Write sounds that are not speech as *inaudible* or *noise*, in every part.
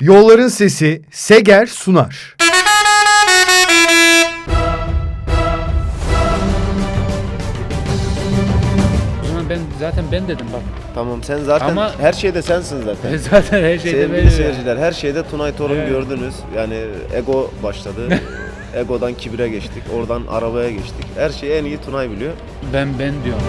Yolların Sesi Seger sunar. O zaman ben zaten ben dedim bak. Tamam sen zaten Ama- her şeyde sensin zaten. *laughs* zaten her şeyde Sevgili benim. seyirciler her şeyde Tunay Torun Evet. gördünüz. Yani ego başladı. *laughs* Egodan kibire geçtik. Oradan arabaya geçtik. Her şeyi en iyi Tunay biliyor. Ben ben diyorum.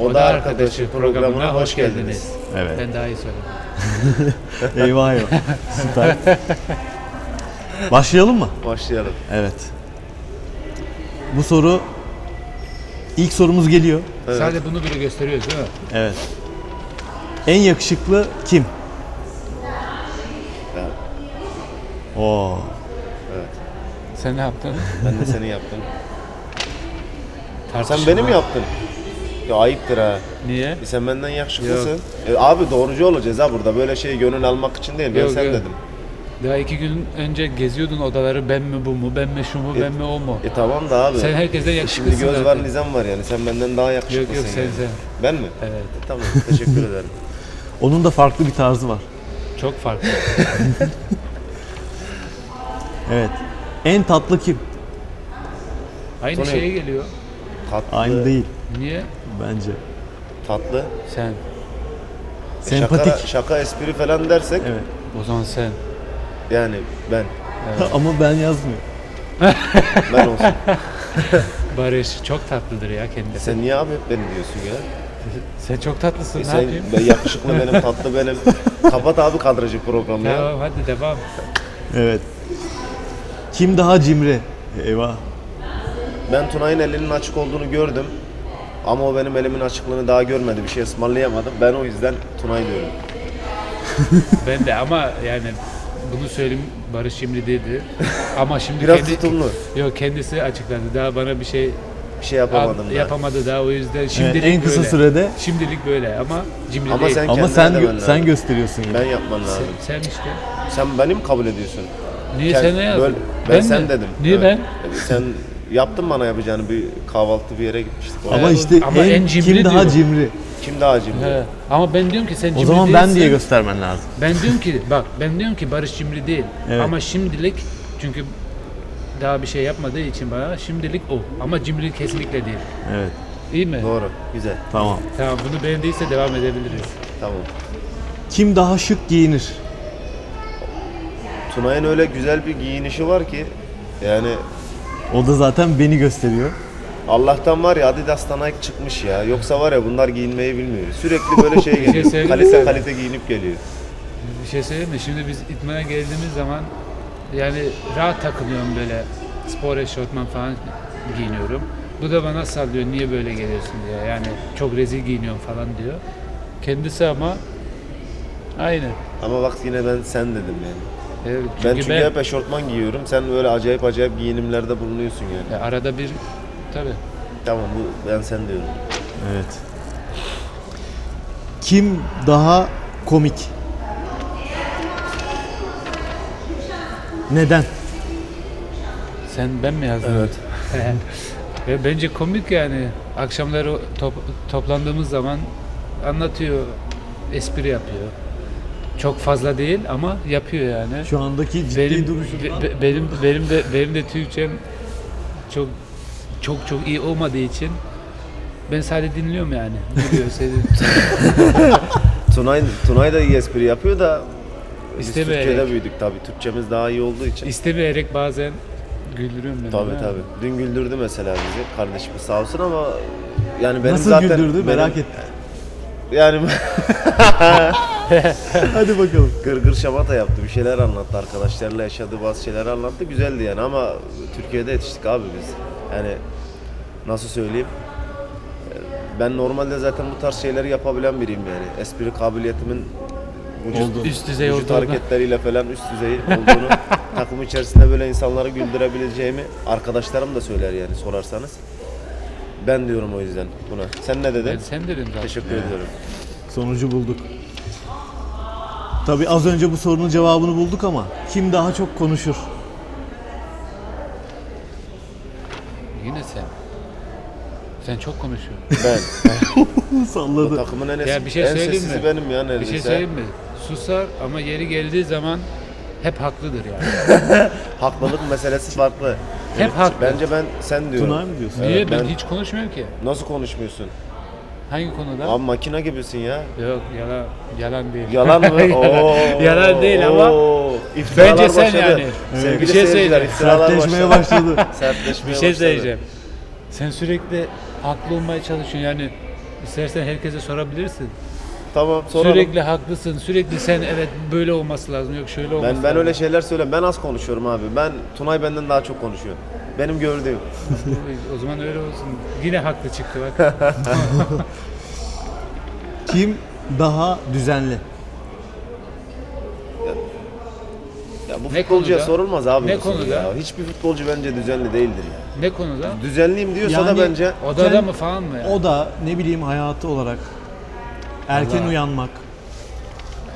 O, da arkadaşı programına hoş geldiniz. Evet. Ben daha iyi söyledim. *laughs* Eyvah eyvah. Süper. Başlayalım mı? Başlayalım. Evet. Bu soru ilk sorumuz geliyor. Evet. Sadece bunu bile gösteriyoruz değil mi? Evet. En yakışıklı kim? Evet. Oo. Sen ne yaptın? Ben de seni yaptım. Sen beni mi yaptın? Ya ayıptır ha. Niye? E Sen benden yakışıklısın. E, abi doğrucu olacağız ha burada. Böyle şey gönül almak için değil. Ben Yok, sen yok. dedim. Daha iki gün önce geziyordun odaları ben mi bu mu, ben mi şu mu, E, ben mi o mu? E tamam da abi. Sen herkesten E, yakışıklısın Şimdi göz zaten. var nizam var yani. Sen benden daha yakışıklısın. Yok yok sen yani. sen. Ben mi? Evet. E, tamam teşekkür ederim. *laughs* Onun da farklı bir tarzı var. Çok farklı. *laughs* Evet. En tatlı kim? Aynı Sonra- şeye geliyor. Tatlı. Aynı değil Niye? bence. Tatlı. Sen. Sempatik. Şaka, şaka espri falan dersek Evet. O zaman sen. yani ben. *laughs* Ama ben yazmıyorum. *laughs* Ben olsun. *laughs* Barış çok tatlıdır ya kendisi. Sen niye abi hep beni diyorsun ya? Sen çok tatlısın. E ne sen yapayım? ben yakışıklı benim, tatlı benim. Kapat abi kadrajı programı ya. Tamam hadi devam. Evet. Kim daha cimri? Eyvah. Ben Tunay'ın elinin açık olduğunu gördüm. Ama o benim elimin açıklığını daha görmedi. Bir şey ısmarlayamadım. Ben o yüzden Tunay diyorum. *laughs* Ben de ama yani bunu söyleyeyim Barış şimdi dedi. Ama şimdi Biraz kendi, tutumlu. Yok kendisi açıkladı. Daha bana bir şey Bir şey yapamadım al- ben. yapamadı daha o yüzden şimdilik Evet, en kısa böyle. sürede Şimdilik böyle ama cimri Ama değil. sen ama sen gö- lazım. sen gösteriyorsun yani. Ben yapman lazım. sen, sen işte. Sen beni mi kabul ediyorsun? Niye Kend- sen ne yazdın? Böyle- ben, sen mi? dedim. Niye Evet. ben? Sen yaptın bana yapacağını bir kahvaltı bir yere gitmiştik. Ama Evet, işte ama en, en cimri kim daha diyor. cimri? Kim daha cimri? He. Ama ben diyorum ki sen cimri O zaman ben değilsin. diye göstermen lazım. Ben diyorum ki bak ben diyorum ki Barış cimri değil. Evet. Ama şimdilik çünkü daha bir şey yapmadığı için bana şimdilik o. Ama cimri kesinlikle değil. Evet. İyi mi? Doğru. Güzel. Tamam. Tamam bunu beğendiyse devam edebiliriz. Tamam. Kim daha şık giyinir? Tunay'ın öyle güzel bir giyinişi var ki yani O da zaten beni gösteriyor. Allah'tan var ya Adidas'tan Nike çıkmış ya. Yoksa var ya bunlar giyinmeyi bilmiyor. Sürekli böyle şey geliyor. söyleyeyim kalite mi? kalite giyinip geliyor. Bir şey söyleyeyim mi? Şimdi biz itmana geldiğimiz zaman yani rahat takılıyorum böyle spor eşofman falan giyiniyorum. Bu da bana sallıyor niye böyle geliyorsun diye. Yani çok rezil giyiniyorum falan diyor. Kendisi ama aynı. Ama bak yine ben sen dedim yani. Evet, ben çünkü hep eşortman giyiyorum. Sen böyle acayip acayip giyinimlerde bulunuyorsun yani. Ya arada bir tabii. Tamam bu ben sen diyorum. Evet. Kim daha komik? Neden? Sen ben mi yazdın? Evet. *laughs* Ve bence komik yani. Akşamları top- toplandığımız zaman anlatıyor, espri yapıyor. Çok fazla değil ama yapıyor yani. Şu andaki ciddi benim duruşundan. be- be- benim benim de benim de Türkçem çok çok çok iyi olmadığı için ben sadece dinliyorum yani. Gülüyor, seviyor. *laughs* Tunay, Tunay da iyi espri yapıyor da biz İstemeyerek. Türkiye'de büyüdük tabii. Türkçemiz daha iyi olduğu için. İstemeyerek bazen güldürüyorum beni. Tabii tabii. Dün güldürdü mesela bizi. Kardeşimiz sağ olsun ama yani benim Nasıl zaten güldürdü benim- merak ettim. Yani *laughs* *laughs* Hadi bakalım. gırgır şamata yaptı. Bir şeyler anlattı. Arkadaşlarla yaşadığı bazı şeyler anlattı. Güzeldi yani ama Türkiye'de yetiştik abi biz. Yani nasıl söyleyeyim? Ben normalde zaten bu tarz şeyleri yapabilen biriyim yani. Espri kabiliyetimin vücut, Oldu. Üst düzey vücut olduğunu. hareketleriyle falan üst düzey olduğunu *laughs* takım içerisinde böyle insanları güldürebileceğimi arkadaşlarım da söyler yani sorarsanız. Ben diyorum o yüzden buna. Sen ne dedin? Ben sen dedim zaten. Teşekkür ediyorum. Sonucu bulduk. Tabii az önce bu sorunun cevabını bulduk ama kim daha çok konuşur? Yine sen. Sen çok konuşuyorsun. Ben. *laughs* Bu Salladı. takımın en, Ya bir şey en söyleyeyim sessizi mi? benim ya Bir neredeyse. şey söyleyeyim mi? Susar ama yeri geldiği zaman hep haklıdır yani. *laughs* Haklılık meselesi farklı. Hep haklı. Bence ben sen diyorum. Tunay mı diyorsun? Niye? Evet, ben, ben- hiç konuşmuyorum ki. Nasıl konuşmuyorsun? Hangi konuda? Abi makine gibisin ya. Yok yalan, yalan değil. Yalan mı? *laughs* Oo, Yalan değil ama. İftiralar Bence sen başladı. yani. Sevgili Bir şey söyleyeceğim. Sertleşmeye başladı. *laughs* Sertleşmeye Bir şey söyleyeceğim. Sen sürekli haklı olmaya çalışıyorsun yani. İstersen herkese sorabilirsin. Tamam soralım. Sürekli haklısın. Sürekli sen evet böyle olması lazım. Yok şöyle olması Ben lazım. ben öyle şeyler söylem. Ben az konuşuyorum abi. Ben Tunay benden daha çok konuşuyor. Benim gördüğüm. O zaman öyle olsun. Yine haklı çıktı bak. *laughs* Kim daha düzenli? Ya bu Ne futbolcuya konuda? sorulmaz abi Ne bu soru konuda? Ya. Hiçbir futbolcu bence düzenli değildir ya. ne konuda? Düzenliyim diyorsa Yani- da bence Odada Sen- mı falan mı yani? O da ne bileyim hayatı olarak erken uyanmak.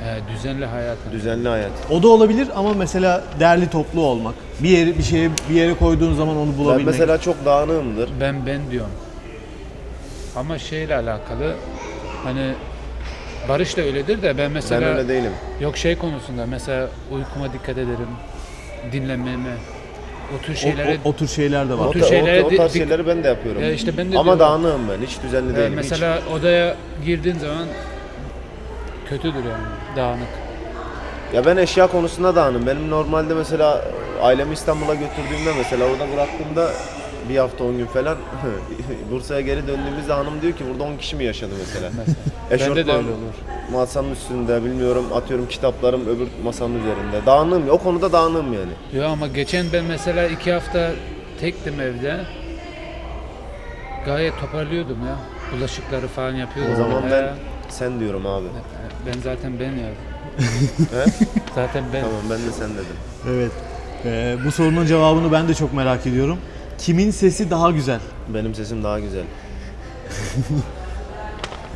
He, düzenli hayatı. düzenli hayat. O da olabilir ama mesela derli toplu olmak. Bir yeri bir şeye bir yere koyduğun zaman onu Ben bulabilmek. mesela çok dağınığımdır. Ben ben diyorum. Ama şeyle alakalı hani Barış da öyledir de ben mesela Ben öyle değilim. yok şey konusunda mesela uykuma dikkat ederim. Dinlenmeme. O tür o, şeylere o, o tür şeyler de var. O, O tür ta- o- şeylere o di- tarz şeyleri ben de yapıyorum. Ya işte ben de Ama diyorum. dağınığım ben. Hiç düzenli Ee, değilim. hiç. mesela odaya girdiğin zaman kötüdür yani dağınık. Ya ben eşya konusunda dağınım. Benim normalde mesela ailemi İstanbul'a götürdüğümde mesela orada bıraktığımda bir hafta 10 gün falan *laughs* Bursa'ya geri döndüğümüzde hanım diyor ki burada 10 kişi mi yaşadı mesela? Mesela. Bende de *laughs* öyle olur. masanın üstünde bilmiyorum atıyorum kitaplarım öbür masanın üzerinde. Dağınığım o konuda dağınığım yani. Yo ama geçen ben mesela iki hafta tektim evde. Gayet toparlıyordum ya. Bulaşıkları falan yapıyordum. O zaman ben sen diyorum abi. Ben zaten ben ya. He? *laughs* Zaten ben. tamam ben de sen dedim. Evet. Ee, bu sorunun cevabını ben de çok merak ediyorum. Kimin sesi daha güzel? Benim sesim daha güzel.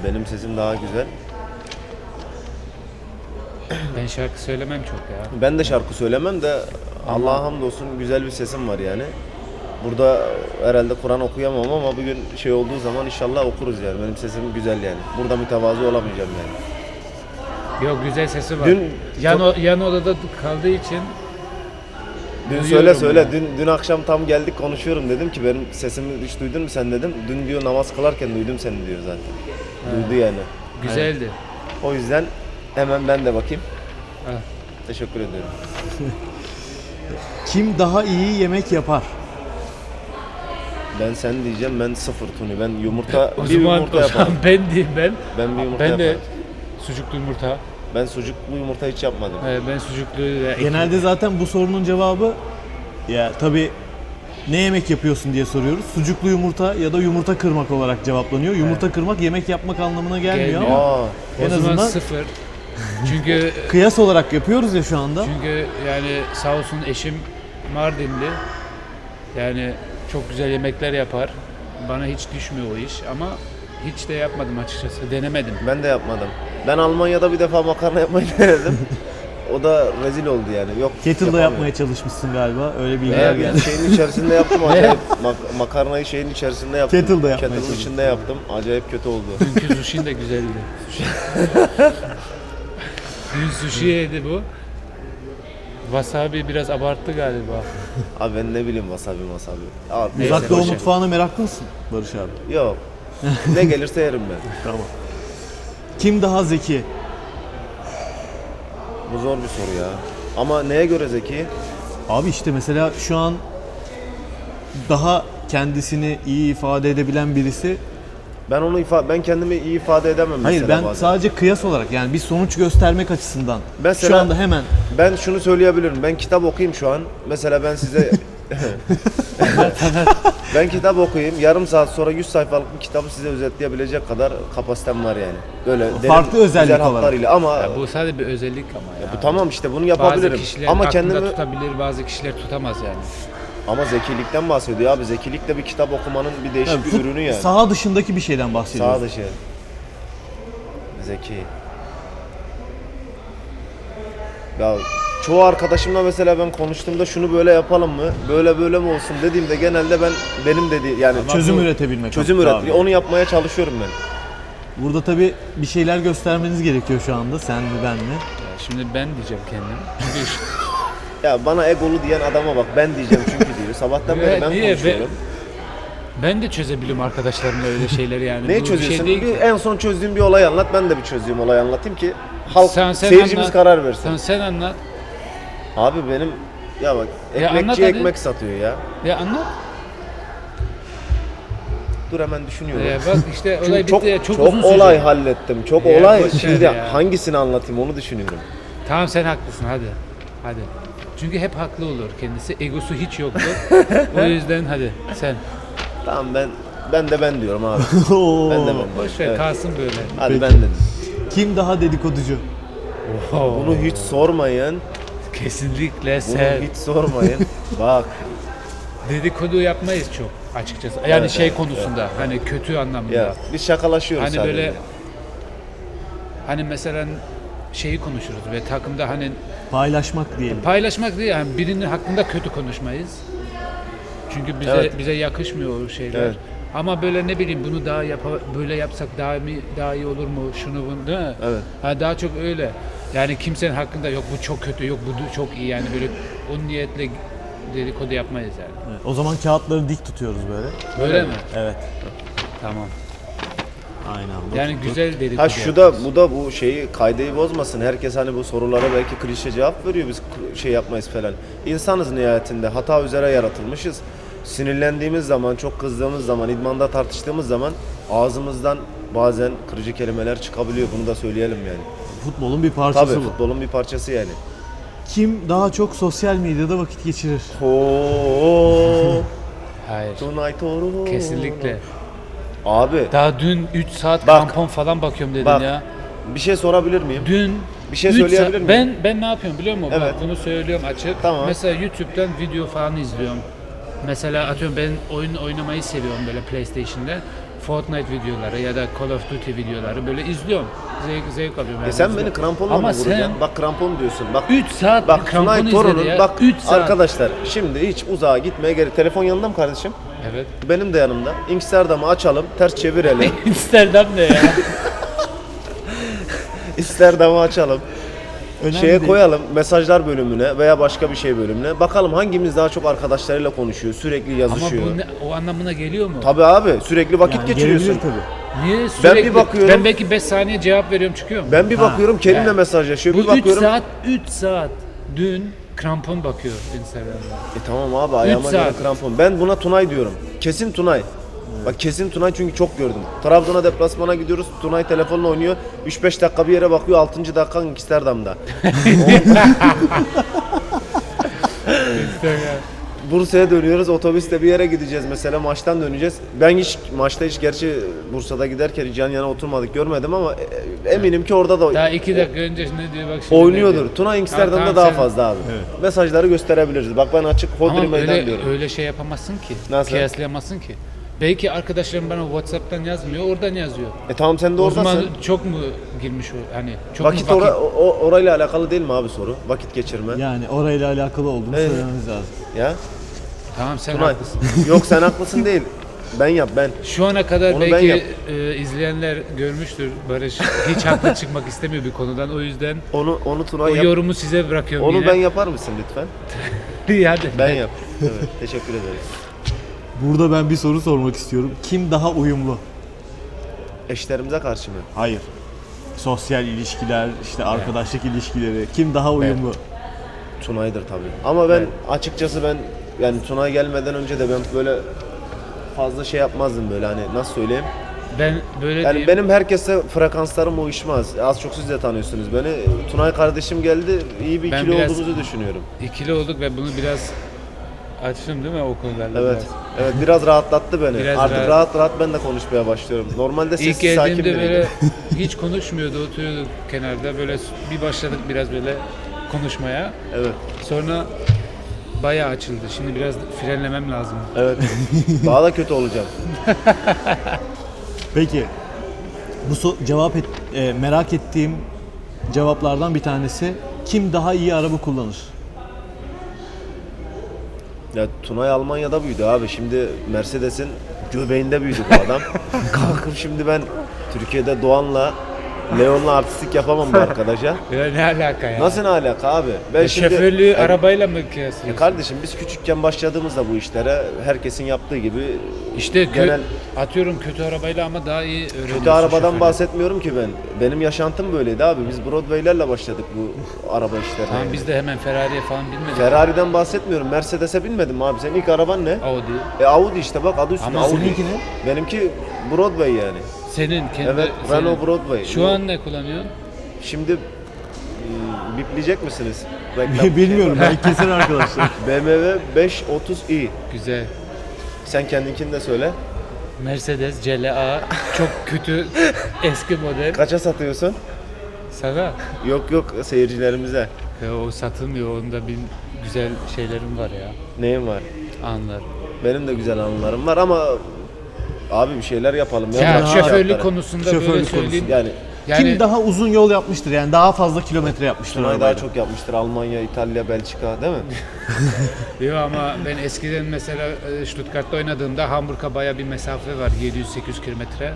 Benim sesim daha güzel. Ben şarkı söylemem çok ya. Ben de şarkı söylemem de Allah'a hamdolsun güzel bir sesim var yani. Burada herhalde Kur'an okuyamam ama bugün şey olduğu zaman inşallah okuruz yani. Benim sesim güzel yani. Burada mütevazı olamayacağım yani. Yok güzel sesi var. Dün yan, çok- o- yan odada kaldığı için Dün söyle söyle. ya. Dün dün akşam tam geldik konuşuyorum dedim ki benim sesimi hiç duydun mu sen dedim. Dün diyor namaz kılarken duydum seni diyor zaten. Duydu yani. güzeldi. O yüzden hemen ben de bakayım. Ha. Teşekkür ediyorum. *laughs* Kim daha iyi yemek yapar? Ben sen diyeceğim ben sıfır Tuni. Ben yumurta *laughs* O bir zaman, yumurta yaparım. ben diyeyim ben. Ben bir yumurta Ben de yaparım. sucuklu yumurta. Ben sucuklu yumurta hiç yapmadım. Ee, ben sucuklu ve ekmek- Genelde zaten bu sorunun cevabı ya tabii ne yemek yapıyorsun diye soruyoruz. Sucuklu yumurta ya da yumurta kırmak olarak cevaplanıyor. Yumurta kırmak yemek yapmak anlamına gelmiyor Gelmiyor. ama Aa, o en zaman azından- sıfır. Çünkü *laughs* kıyas olarak yapıyoruz ya şu anda. Çünkü yani sağ olsun eşim Mardinli. Yani çok güzel yemekler yapar. Bana hiç düşmüyor o iş ama hiç de yapmadım açıkçası. Denemedim. ben de yapmadım. Ben Almanya'da bir defa makarna yapmayı *laughs* denedim. o da rezil oldu yani. Yok. Kettle'da yapamıyorum. yapmaya çalışmışsın galiba. Öyle bilgiler Eğer geldi. şeyin içerisinde yaptım *laughs* acayip. Mak- makarnayı şeyin içerisinde yaptım. Kettle'da yapmaya Kettle'ın çalıştın. içinde yaptım. Acayip kötü oldu. Dünkü sushi de güzeldi. *laughs* Dün sushi yedi bu. Wasabi biraz abarttı galiba. Abi ben ne bileyim wasabi wasabi. Abi, Neyse, Uzak Doğu boş ver. mutfağına meraklı mısın Barış abi? Yok. ne gelirse yerim ben. Tamam. Kim daha zeki? Bu zor bir soru ya. Ama neye göre zeki? Abi işte mesela şu an daha kendisini iyi ifade edebilen birisi. Ben onu ifa ben kendimi iyi ifade edemem Hayır mesela ben bazen. sadece kıyas olarak yani bir sonuç göstermek açısından. Mesela- şu anda hemen Ben şunu söyleyebilirim. Ben kitap okuyayım şu an. Mesela ben size *laughs* ben kitap okuyayım. Yarım saat sonra 100 sayfalık bir kitabı size özetleyebilecek kadar kapasitem var yani. Böyle derin, Farklı özellik güzel olarak. hatlarıyla ama Ya bu sadece bir özellik ama ya. bu tamam işte bunu Bazı yapabilirim. kişiler Ama aklında kendimi tutabilir, bazı kişiler tutamaz yani. ama zekilikten bahsediyor abi. Zekilik de bir kitap okumanın bir değişik yani bir fut- ürünü yani. saha dışındaki bir şeyden bahsediyoruz. Sağ dışı. Zeki. Ya çoğu arkadaşımla mesela ben konuştuğumda şunu böyle yapalım mı? Böyle böyle mi olsun dediğimde genelde ben benim dediği yani Çözüm bu- üretebilmek. çözüm üret. abi. Onu yapmaya çalışıyorum ben. Burada tabii bir şeyler göstermeniz gerekiyor şu anda. Sen mi ben mi? Ya şimdi ben diyeceğim kendim. Çünkü *laughs* Ya bana egolu diyen adama bak ben diyeceğim çünkü diyor. Sabahtan beri ben niye? konuşuyorum. ben de çözebiliyorum arkadaşlarımla öyle şeyleri yani. Neyi Bu bir çözüyorsun? Şey değil bir, en son çözdüğüm bir olay anlat. Ben de bir çözdüğüm olay anlatayım ki halk Sen- sen seyircimiz anlat. karar versin. Sen, sen anlat. Abi benim ya bak Ya ekmekçi hadi. ekmek satıyor ya. Ya anlat. Dur hemen düşünüyorum. Ya bak işte *laughs* Çünkü olay çok, bitti ya. Çok, çok uzun olay sürdü. hallettim. Çok Ya olay. boş ver Şimdi ya. hangisini anlatayım onu düşünüyorum. Tamam sen haklısın hadi. Hadi. Çünkü hep haklı olur kendisi. Egosu hiç yoktu. *laughs* o yüzden hadi sen. Tamam ben ben de ben diyorum abi. *laughs* Ben de ben. Boş ver Evet. kalsın böyle. Hadi Peki. ben dedim. Kim daha dedikoducu? Bunu hiç sormayın. Kesinlikle Bunu sen. hiç sormayın. Bak Dedikodu yapmayız çok açıkçası. Yani Evet, şey evet, konusunda hani kötü anlamda. ya biz şakalaşıyoruz Hani sadece. böyle hani mesela şeyi konuşuruz ve takımda hani Paylaşmak diyelim. paylaşmak değil yani birinin hakkında kötü konuşmayız. Çünkü bize Evet. bize yakışmıyor o şeyler. Evet. Ama böyle ne bileyim bunu daha yapa, böyle yapsak daha mı daha iyi olur mu? Şunu bunu değil mi? Evet. Ha daha çok öyle. Yani kimsenin hakkında yok bu çok kötü, yok bu çok iyi yani böyle o niyetle dedikodu yapmayız yani. Evet, O zaman kağıtları dik tutuyoruz böyle. Böyle mi? Evet. Tamam. Aynı anda. Yani tuttuk. güzel dedikodu. Ha şu da bu da bu şeyi kaydeyi bozmasın. Herkes hani bu sorulara belki klişe cevap veriyor. Biz şey yapmayız falan. İnsanız nihayetinde. Hata üzere yaratılmışız. Sinirlendiğimiz zaman, çok kızdığımız zaman, idmanda tartıştığımız zaman ağzımızdan bazen kırıcı kelimeler çıkabiliyor. Bunu da söyleyelim yani. Futbolun bir parçası Tabii bu. futbolun bir parçası yani. Kim daha çok sosyal medyada vakit geçirir? Oo, *laughs* Hayır. tonight or- Kesinlikle. Abi Daha dün 3 saat Bak. krampon falan bakıyorum dedin Bak. ya. bir şey sorabilir miyim? Dün Bir şey üç söyleyebilir saat- miyim? Ben ben ne yapıyorum biliyor musun? Evet. Bak bunu söylüyorum açık. Tamam. Mesela YouTube'dan video falan izliyorum. Mesela atıyorum ben oyun oynamayı seviyorum böyle PlayStation'da. Fortnite videoları ya da Call of Duty videoları böyle izliyorum. Zevk, zevk alıyorum. E sen beni kramponla Ama mı vuracaksın? sen Bak krampon diyorsun. Bak 3 saat Bak krampon Tunay Torun'un ya. bak 3 saat. arkadaşlar şimdi hiç uzağa gitmeye gerek. Telefon yanında mı kardeşim? Evet. Benim de yanımda. Amsterdam'ı açalım, ters çevirelim. *laughs* Amsterdam ne ya? *laughs* Amsterdam'ı açalım. Önemli Şeye değil. koyalım mesajlar bölümüne veya başka bir şey bölümüne. Bakalım hangimiz daha çok arkadaşlarıyla konuşuyor, sürekli Ama yazışıyor. bu ne, o anlamına geliyor mu? Tabii abi sürekli vakit Yani geçiriyorsun. gelebilir tabii. Niye sürekli? bakıyorum- Ben belki 5 saniye cevap veriyorum çıkıyorum. Ben bir Ha, bakıyorum Kerim'le yani. mesajlaşıyor. Bu Bir 3 bakıyorum. saat 3 saat dün krampon bakıyor Instagram'da. E tamam abi ayağıma göre saat. krampon. Ben buna Tunay diyorum. Kesin Tunay. Bak kesin Tunay çünkü çok gördüm. Trabzon'a deplasmana gidiyoruz. Tunay telefonla oynuyor. 3-5 dakika bir yere bakıyor. 6. dakika Amsterdam'da. *laughs* Bursa'ya dönüyoruz. Otobüste bir yere gideceğiz mesela. Maçtan döneceğiz. Ben hiç maçta hiç gerçi Bursa'da giderken hiç yan yana oturmadık görmedim ama e, eminim ki orada da Daha 2 dakika önce ne diyor bak şimdi. oynuyordur. Tunay Amsterdam'da Tamam, daha sen- fazla abi. Mesajları gösterebiliriz. Bak ben açık Hodri Ama meydan öyle, diyorum. öyle şey yapamazsın ki. Nasıl? Kıyaslayamazsın ki. Belki arkadaşlarım bana Whatsapp'tan yazmıyor, oradan yazıyor. E tamam sen de O oradasın. zaman çok mu girmiş o hani çok Vakit, mu vakit? ora- o- orayla alakalı değil mi abi soru? Vakit geçirme. Ya. Yani orayla alakalı olduğunu Evet. söylememiz lazım. Tamam sen Tunay. haklısın. *laughs* Yok sen haklısın değil. Ben yap ben. Şu ana kadar Onu ben belki yap- e, izleyenler görmüştür. Barış hiç haklı çıkmak istemiyor bir konudan. O yüzden Onu onu Tunay o yap. yorumu size bırakıyorum Onu yine. ben yapar mısın lütfen? *laughs* İyi hadi. Ben yap. Evet, teşekkür ederim. Burada ben bir soru sormak istiyorum. Kim daha uyumlu? Eşlerimize karşı mı? Hayır. Sosyal ilişkiler, işte arkadaşlık ilişkileri. Kim daha uyumlu? Tunay'dır tabii. Ama ben açıkçası ben yani Tunay gelmeden önce de ben böyle fazla şey yapmazdım böyle hani nasıl söyleyeyim? Ben böyle Yani diyeyim. benim herkese frekanslarım uyuşmaz. Az çok siz de tanıyorsunuz beni. Tunay kardeşim geldi. iyi bir Ben ikili biraz- olduğumuzu düşünüyorum. İkili olduk ve bunu biraz açtım değil mi o? Evet. biraz? Evet biraz rahatlattı beni. Biraz Artık rahat- rahat rahat ben de konuşmaya başlıyorum. Normalde İlk sessiz sakin geldiğimde biriydim. böyle *laughs* hiç konuşmuyordu, oturuyorduk kenarda. Böyle bir başladık biraz böyle konuşmaya. Evet. Sonra bayağı açıldı. Şimdi biraz frenlemem lazım. Evet. *laughs* Daha da kötü olacağım. *laughs* Peki. Bu so- cevap et- e, merak ettiğim cevaplardan bir tanesi kim daha iyi araba kullanır? Ya Tunay Almanya'da büyüdü abi. Şimdi Mercedes'in göbeğinde büyüdü bu adam. *laughs* Kalkıp şimdi ben Türkiye'de Doğan'la Leon'la artistik yapamam bu *laughs* arkadaşa. Ya ne alaka ya? Nasıl ne alaka abi? Ben Ya Şoförlüğü Yani- arabayla mı Ya kıyaslıyorsun? kardeşim biz küçükken başladığımızda bu işlere herkesin yaptığı gibi İşte kö- genel atıyorum kötü arabayla ama daha iyi öğreniyorsun. kötü arabadan şoförlüğü. bahsetmiyorum ki ben. Benim yaşantım böyleydi abi. Biz Broadway'lerle başladık bu araba işlerine. Tamam yani. biz de hemen Ferrari'ye falan binmedik. Ferrari'den bahsetmiyorum. Mercedes'e binmedim abi. Senin ilk araban ne? Audi. E Audi işte bak adı üstünde Ama Audi. seninki ne? Benimki Broadway yani. Senin kendi Evet, senin. Renault Broadway. Şu an ne kullanıyorsun? Şimdi hmm, bipleyecek misiniz? Reklam. *laughs* Bilmiyorum belki keser arkadaşlar. *laughs* BMW 530i. Güzel. Sen kendinkini de söyle. Mercedes CLA çok kötü eski model. Kaça satıyorsun? Sana? Yok yok seyircilerimize. Ya o satılmıyor. Onda bir güzel şeylerim var ya. Neyim var? Anlar. Benim de güzel anılarım var ama abi bir şeyler yapalım ya. Ya Bırak şoförlük fiyatları. konusunda böyle Şoförlük söyleyeyim. Yani Yani Kim daha uzun yol yapmıştır yani daha fazla kilometre yapmıştır Tunay arabayla? daha çok yapmıştır. Almanya, İtalya, Belçika değil mi? *laughs* Yok ama ben eskiden mesela e, Stuttgart'ta oynadığımda Hamburg'a baya bir mesafe var 700-800 kilometre.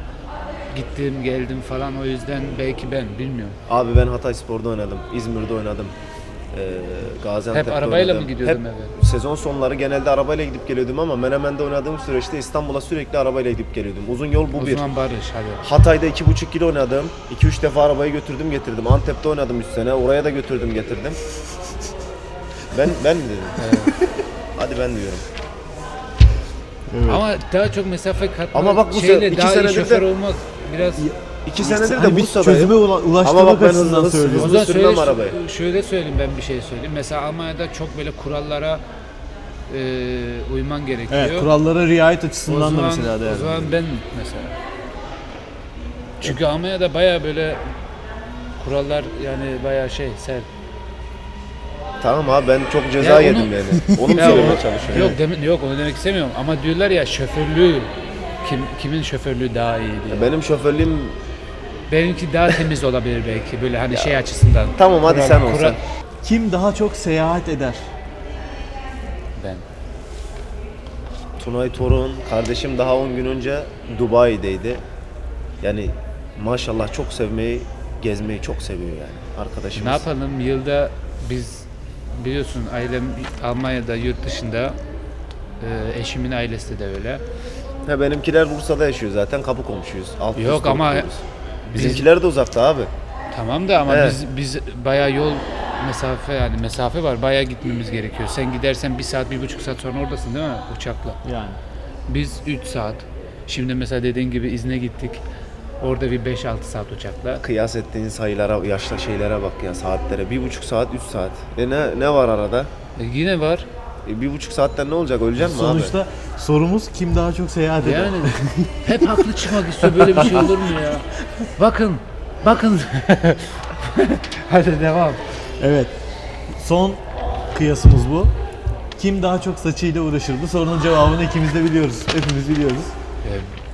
Gittim geldim falan o yüzden belki ben bilmiyorum. Abi ben Hatay Spor'da oynadım. İzmir'de oynadım. Ee, Gaziantep'te Hep arabayla oynadım. mı gidiyordun Hep eve? Sezon sonları genelde arabayla gidip geliyordum ama Menemen'de oynadığım süreçte İstanbul'a sürekli arabayla gidip geliyordum. Uzun yol bu O bir. zaman barış hadi. Hatay'da 2,5 yıl oynadım. 2-3 defa arabayı götürdüm getirdim. Antep'te oynadım 3 sene. Oraya da götürdüm getirdim. Ben ben mi dedim? *laughs* Hadi ben diyorum. Ama daha çok mesafe katmak Ama bak bu şeyle iki daha iyi senedir de- şoför olmak biraz 2 senedir de Hani biz Bursa'dayım. çözüme ula- Ama ulaştırmak bak ben açısından hızlı- söylüyorum. O hızlı zaman sürmem şöyle, arabayı. şöyle söyleyeyim ben bir şey söyleyeyim. Mesela Almanya'da çok böyle kurallara e, uyman gerekiyor. Evet kurallara riayet o açısından da zaman, mesela o değerli. zaman ben mesela. Çünkü Almanya'da baya böyle kurallar yani baya şey sert. Tamam abi ben çok ceza Ya onu- yedim yani. *laughs* Onu mu Ya söylemeye o- çalışıyorum? Yok demi- yok onu demek istemiyorum ama diyorlar ya şoförlüğü kim kimin şoförlüğü daha iyi diye. Benim şoförlüğüm Benimki daha temiz olabilir belki böyle hani şey açısından. Tamam, hadi sen ol kura- sen. Kim daha çok seyahat eder? Ben. Tunay Torun kardeşim daha 10 gün önce Dubai'deydi. Yani maşallah çok sevmeyi, gezmeyi çok seviyor yani arkadaşımız. Ne yapalım yılda biz biliyorsun ailem Almanya'da yurt dışında e, eşimin ailesi de öyle. Ha, benimkiler Bursa'da yaşıyor zaten kapı komşuyuz. Alt Yok üst ama oturuyoruz. Bizimkiler de uzakta abi. Tamam da ama Evet. biz biz bayağı yol mesafe yani mesafe var bayağı gitmemiz gerekiyor. Sen gidersen bir saat bir buçuk saat sonra oradasın değil mi uçakla? Yani. Biz 3 saat. Şimdi mesela dediğin gibi izne gittik. Orada bir 5-6 saat uçakla. Kıyas ettiğin sayılara, yaşlı şeylere bak ya saatlere. Bir buçuk saat, üç saat. E ne, ne var arada? E yine var. E bir buçuk saatten ne olacak? Öleceksin mi abi? Sonuçta sorumuz kim daha çok seyahat eder? Yani hep haklı çıkmak istiyor. Böyle bir şey olur mu ya? Bakın. Bakın. *laughs* Hadi devam. Evet. Son kıyasımız bu. Kim daha çok saçıyla uğraşır? Bu sorunun cevabını ikimiz de biliyoruz. Hepimiz biliyoruz.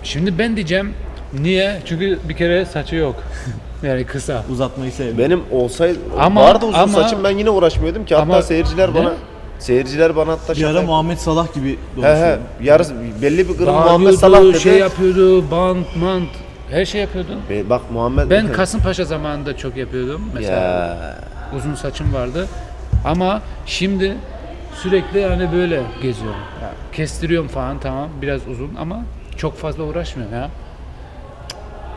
Şimdi ben diyeceğim. Niye? Çünkü bir kere saçı yok. *laughs* Yani kısa. Uzatmayı sevmiyorum. Benim olsaydı, Ama- vardı uzun ama- saçım ben yine uğraşmıyordum ki. Hatta Ama- seyirciler Ne? bana Seyirciler bana hatta Bir ara şaka- Muhammed Salah gibi He he. Yarısı belli bir kırım Muhammed Salah dedi. şey yapıyordu, bant, mant. Her şey yapıyordu. Be- Bak Muhammed Ben Kasımpaşa zamanında çok yapıyordum. Mesela ya. uzun saçım vardı. Ama şimdi sürekli yani böyle geziyorum. Ya, kestiriyorum falan tamam biraz uzun ama çok fazla uğraşmıyorum ya.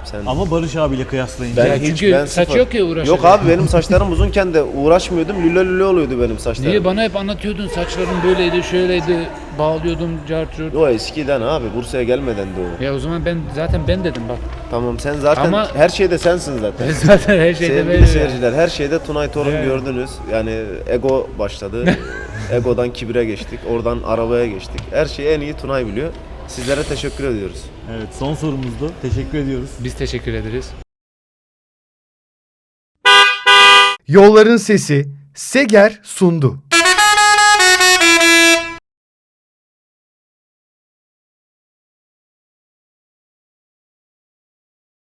Sen Ama Barış abiyle kıyaslayınca. Ben Ya hiç, çünkü ben saç sıfır. yok ya uğraşacak. Yok abi benim saçlarım uzunken de uğraşmıyordum. Lüle lüle oluyordu benim saçlarım. Niye bana hep anlatıyordun saçların böyleydi şöyleydi bağlıyordum cartçurt. O eskiden abi Bursa'ya gelmeden de o. Ya o zaman ben zaten ben dedim bak. Tamam sen zaten Ama- her şeyde sensin zaten. *laughs* Ben zaten her şeyde Sevgili böyle. seyirciler her şeyde Tunay Torun Evet. gördünüz. Yani ego başladı. *laughs* Egodan kibire geçtik. Oradan arabaya geçtik. Her şeyi en iyi Tunay biliyor. Sizlere teşekkür ediyoruz. Evet son sorumuzdu. Teşekkür ediyoruz. Biz teşekkür ederiz. Yolların Sesi Seger sundu.